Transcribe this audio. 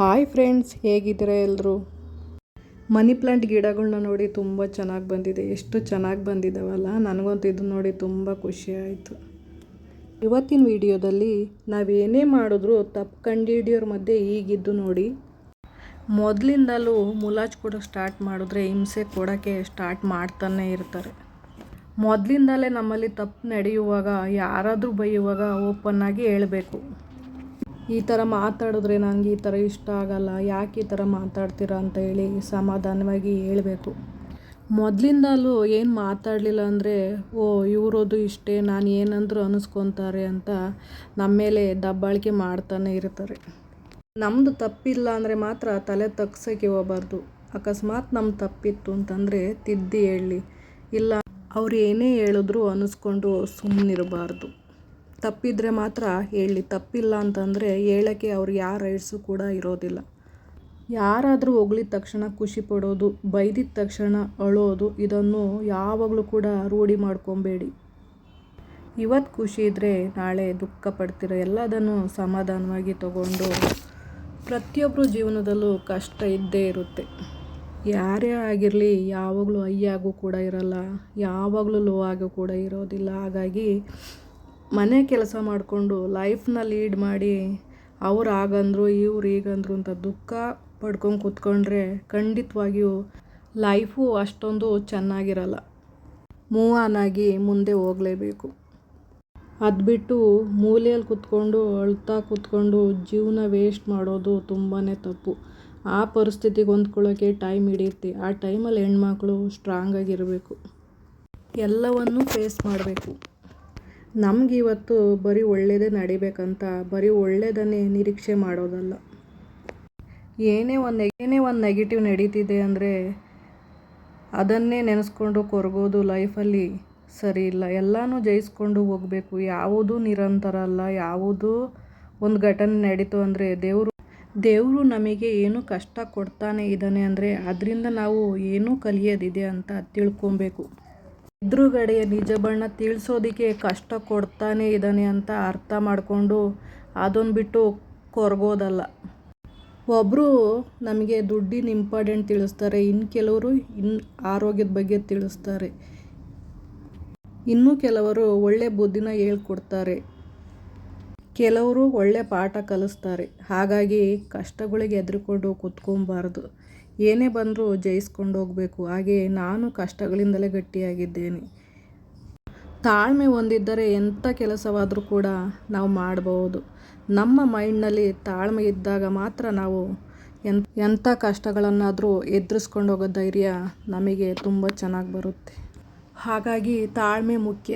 Hi friends, ಹೇಗಿದ್ದೀರಾ ಎಲ್ಲರೂ money plant ಗಿಡಗಳನ್ನ ನೋಡಿ ತುಂಬ ಚೆನ್ನಾಗಿ ಬಂದಿದೆ. ಎಷ್ಟು ಚೆನ್ನಾಗಿ ಬಂದಿದ್ದಾವಲ್ಲ ನನಗಂತೂ ಇದು ನೋಡಿ ತುಂಬ ಖುಷಿ ಆಯಿತು. ಇವತ್ತಿನ ವಿಡಿಯೋದಲ್ಲಿ ನಾವೇನೇ ಮಾಡಿದ್ರೂ ತಪ್ಪು ಕಂಡಿಡಿಯೋರ ಮಧ್ಯೆ ಈಗಿದ್ದು ನೋಡಿ. ಮೊದಲಿಂದಲೂ ಮುಲಾಜ್ ಕೊಡೋಕೆ ಸ್ಟಾರ್ಟ್ ಮಾಡಿದ್ರೆ ಹಿಂಸೆ ಕೊಡೋಕ್ಕೆ ಸ್ಟಾರ್ಟ್ ಮಾಡ್ತಾನೆ ಇರ್ತಾರೆ. ಮೊದಲಿಂದಲೇ ನಮ್ಮಲ್ಲಿ ತಪ್ಪು ನಡೆಯುವಾಗ, ಯಾರಾದರೂ ಬೈಯುವಾಗ ಓಪನ್ನಾಗಿ ಹೇಳಬೇಕು. ಈ ಥರ ಮಾತಾಡಿದ್ರೆ ನನಗೆ ಈ ಥರ ಇಷ್ಟ ಆಗಲ್ಲ, ಯಾಕೆ ಈ ಥರ ಮಾತಾಡ್ತೀರಾ ಅಂತ ಹೇಳಿ ಸಮಾಧಾನವಾಗಿ ಹೇಳಬೇಕು. ಮೊದಲಿಂದಲೂ ಏನು ಮಾತಾಡಲಿಲ್ಲ ಅಂದರೆ, ಓ ಇವರದು ಇಷ್ಟೇ, ನಾನು ಏನಂದರೂ ಅನ್ನಿಸ್ಕೊತಾರೆ ಅಂತ ನಮ್ಮ ಮೇಲೆ ದಬ್ಬಾಳಿಕೆ ಮಾಡ್ತಾನೆ ಇರ್ತಾರೆ. ನಮ್ಮದು ತಪ್ಪಿಲ್ಲ ಅಂದರೆ ಮಾತ್ರ ತಲೆ ತಗ್ಸೋಕ್ಕೆ ಹೋಗಬಾರ್ದು. ಅಕಸ್ಮಾತ್ ನಮ್ಮ ತಪ್ಪಿತ್ತು ಅಂತಂದರೆ ತಿದ್ದಿ ಹೇಳಿ. ಇಲ್ಲ, ಅವ್ರು ಏನೇ ಹೇಳಿದ್ರು ಅನಿಸ್ಕೊಂಡು ಸುಮ್ಮನಿರಬಾರ್ದು ತಪ್ಪಿದ್ರೆ ಮಾತ್ರ ಹೇಳಿ. ತಪ್ಪಿಲ್ಲ ಅಂತಂದರೆ ಹೇಳೋಕ್ಕೆ ಅವ್ರು ಯಾರ ರೈಟ್ಸು ಕೂಡ ಇರೋದಿಲ್ಲ. ಯಾರಾದರೂ ಹೊಗಳಿದ ತಕ್ಷಣ ಖುಷಿ ಪಡೋದು, ಬೈದಿದ ತಕ್ಷಣ ಅಳೋದು, ಇದನ್ನು ಯಾವಾಗಲೂ ಕೂಡ ರೂಢಿ ಮಾಡ್ಕೊಬೇಡಿ. ಇವತ್ತು ಖುಷಿ ಇದ್ದರೆ ನಾಳೆ ದುಃಖ ಪಡ್ತೀರ. ಎಲ್ಲದನ್ನು ಸಮಾಧಾನವಾಗಿ ತಗೊಂಡು ಪ್ರತಿಯೊಬ್ಬರು ಜೀವನದಲ್ಲೂ ಕಷ್ಟ ಇದ್ದೇ ಇರುತ್ತೆ. ಯಾರೇ ಆಗಿರಲಿ ಯಾವಾಗಲೂ ಹೈಯಾಗೂ ಕೂಡ ಇರಲ್ಲ, ಯಾವಾಗಲೂ ಲೋ ಆಗು ಕೂಡ ಇರೋದಿಲ್ಲ. ಹಾಗಾಗಿ ಮನೆ ಕೆಲಸ ಮಾಡಿಕೊಂಡು ಲೈಫ್ನ ಲೀಡ್ ಮಾಡಿ ಅವ್ರು ಆಗಂದ್ರು, ಇವ್ರು ಈಗಂದ್ರು ಅಂತ ದುಃಖ ಪಡ್ಕೊಂಡು ಕೂತ್ಕೊಂಡ್ರೆ ಖಂಡಿತವಾಗಿಯೂ ಲೈಫು ಅಷ್ಟೊಂದು ಚೆನ್ನಾಗಿರಲ್ಲ. ಮೂವ್ ಆನ್ ಆಗಿ ಮುಂದೆ ಹೋಗಲೇಬೇಕು. ಅದು ಬಿಟ್ಟು ಮೂಲೆಯಲ್ಲಿ ಕೂತ್ಕೊಂಡು, ಅಳ್ತಾ ಕೂತ್ಕೊಂಡು ಜೀವನ ವೇಸ್ಟ್ ಮಾಡೋದು ತುಂಬಾ ತಪ್ಪು. ಆ ಪರಿಸ್ಥಿತಿಗೆ ಹೊಂದ್ಕೊಳ್ಳೋಕೆ ಟೈಮ್ ಹಿಡಿಯುತ್ತೆ ಆ ಟೈಮಲ್ಲಿ ಹೆಣ್ಮಕ್ಳು ಸ್ಟ್ರಾಂಗಾಗಿರಬೇಕು ಎಲ್ಲವನ್ನೂ ಫೇಸ್ ಮಾಡಬೇಕು. ನಮಗಿವತ್ತು ಬರೀ ಒಳ್ಳೆಯದೇ ನಡಿಬೇಕಂತ ಬರೀ ಒಳ್ಳೆಯದನ್ನೇ ನಿರೀಕ್ಷೆ ಮಾಡೋದಲ್ಲ. ಏನೇ ಒಂದು ಏನೇ ಒಂದು ನೆಗೆಟಿವ್ ನಡೀತಿದೆ ಅಂದರೆ ಅದನ್ನೇ ನೆನೆಸ್ಕೊಂಡು ಕೊರಗೋದು ಲೈಫಲ್ಲಿ ಸರಿ ಇಲ್ಲ. ಎಲ್ಲನೂ ಜಯಿಸ್ಕೊಂಡು ಹೋಗಬೇಕು. ಯಾವುದೂ ನಿರಂತರ ಅಲ್ಲ. ಯಾವುದೂ ಒಂದು ಘಟನೆ ನಡೀತು ಅಂದರೆ ದೇವರು ದೇವರು ನಮಗೆ ಏನು ಕಷ್ಟ ಕೊಡ್ತಾನೆ ಇದ್ದಾನೆ ಅಂದರೆ ಅದರಿಂದ ನಾವು ಏನೂ ಕಲಿಯೋದಿದೆ ಅಂತ ತಿಳ್ಕೊಬೇಕು. ಎದುರುಗಡೆಯ ನಿಜ ಬಣ್ಣ ತಿಳಿಸೋದಕ್ಕೆ ಕಷ್ಟ ಕೊಡ್ತಾನೆ ಇದ್ದಾನೆ ಅಂತ ಅರ್ಥ ಮಾಡಿಕೊಂಡು ಅದನ್ನು ಬಿಟ್ಟು ಕೊರಗೋದಲ್ಲ. ಒಬ್ಬರು ನಮಗೆ ದುಡ್ಡಿನ ಇಂಪಾರ್ಟೆಂಟ್ ತಿಳಿಸ್ತಾರೆ ಇನ್ನು ಕೆಲವರು ಇನ್ನು ಆರೋಗ್ಯದ ಬಗ್ಗೆ ತಿಳಿಸ್ತಾರೆ. ಇನ್ನೂ ಕೆಲವರು ಒಳ್ಳೆ ಬುದ್ಧಿನ ಹೇಳ್ಕೊಡ್ತಾರೆ. ಕೆಲವರು ಒಳ್ಳೆ ಪಾಠ ಕಲಿಸ್ತಾರೆ. ಹಾಗಾಗಿ ಕಷ್ಟಗಳಿಗೆ ಎದುರುಕೊಂಡು ಕೂತ್ಕೊಬಾರ್ದು ಏನೇ ಬಂದರೂ ಜಯಿಸ್ಕೊಂಡು ಹೋಗಬೇಕು. ಹಾಗೆ ನಾನು ಕಷ್ಟಗಳಿಂದಲೇ ಗಟ್ಟಿಯಾಗಿದ್ದೇನೆ. ತಾಳ್ಮೆ ಹೊಂದಿದ್ದರೆ ಎಂಥ ಕೆಲಸವಾದರೂ ಕೂಡ ನಾವು ಮಾಡಬಹುದು ನಮ್ಮ ಮೈಂಡ್ನಲ್ಲಿ ತಾಳ್ಮೆ ಇದ್ದಾಗ ಮಾತ್ರ ನಾವು ಎನ್ ಎಂಥ ಕಷ್ಟಗಳನ್ನಾದರೂ ಎದುರಿಸ್ಕೊಂಡು ಹೋಗೋ ಧೈರ್ಯ ನಮಗೆ ತುಂಬ ಚೆನ್ನಾಗಿ ಬರುತ್ತೆ. ಹಾಗಾಗಿ ತಾಳ್ಮೆ ಮುಖ್ಯ.